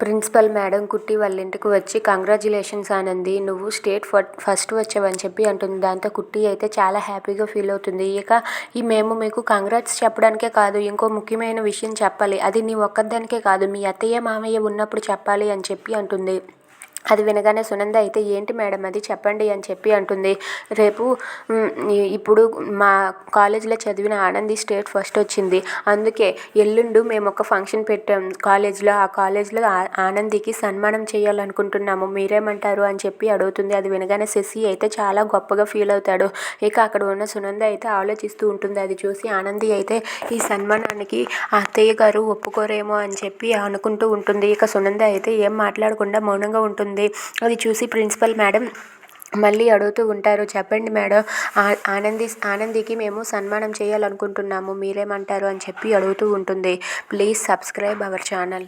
Principal madam కుట్టి వాళ్ళ ఇంటికి వచ్చి కంగ్రాచులేషన్స్ ఆనంది నువ్వు స్టేట్ ఫస్ట్ వచ్చావని చెప్పి అంటుంది. దాంతో కుట్టి అయితే చాలా హ్యాపీగా ఫీల్ అవుతుంది. ఇక ఈ మేము మీకు కంగ్రాట్స్ చెప్పడానికే కాదు ఇంకో ముఖ్యమైన విషయం చెప్పాలి. అది నీ ఒక్కదానికే కాదు మీ అత్తయ్య మామయ్య ఉన్నప్పుడు చెప్పాలి అని చెప్పి అంటుంది. అది వినగానే సునంద అయితే ఏంటి మేడం అది? చెప్పండి అని చెప్పి అంటుంది. రేపు ఇప్పుడు మా కాలేజీలో చదివిన ఆనంది స్టేట్ ఫస్ట్ వచ్చింది. అందుకే ఎల్లుండు మేము ఒక ఫంక్షన్ పెట్టాం. కాలేజీలో ఆ కాలేజ్లో ఆనందికి సన్మానం చేయాలనుకుంటున్నాము. మీరేమంటారు? అని చెప్పి అడుగుతుంది. అది వినగానే శశి అయితే చాలా గొప్పగా ఫీల్ అవుతాడు. ఇక అక్కడ ఉన్న సునంద అయితే ఆలోచిస్తూ ఉంటుంది. అది చూసి ఆనంది అయితే ఈ సన్మానానికి అత్తయ్య గారు ఒప్పుకోరేమో అని చెప్పి అనుకుంటూ ఉంటుంది. ఇక సునంద అయితే ఏం మాట్లాడకుండా మౌనంగా ఉంటుంది. ఉంటుంది అది చూసి ప్రిన్సిపల్ మేడం మళ్ళీ అడుగుతూ ఉంటారు చెప్పండి మేడం ఆనంది ఆనందికి మేము సన్మానం చేయాలనుకుంటున్నాము మీరేమంటారు? అని చెప్పి అడుగుతూ ఉంటుంది. Please subscribe our channel.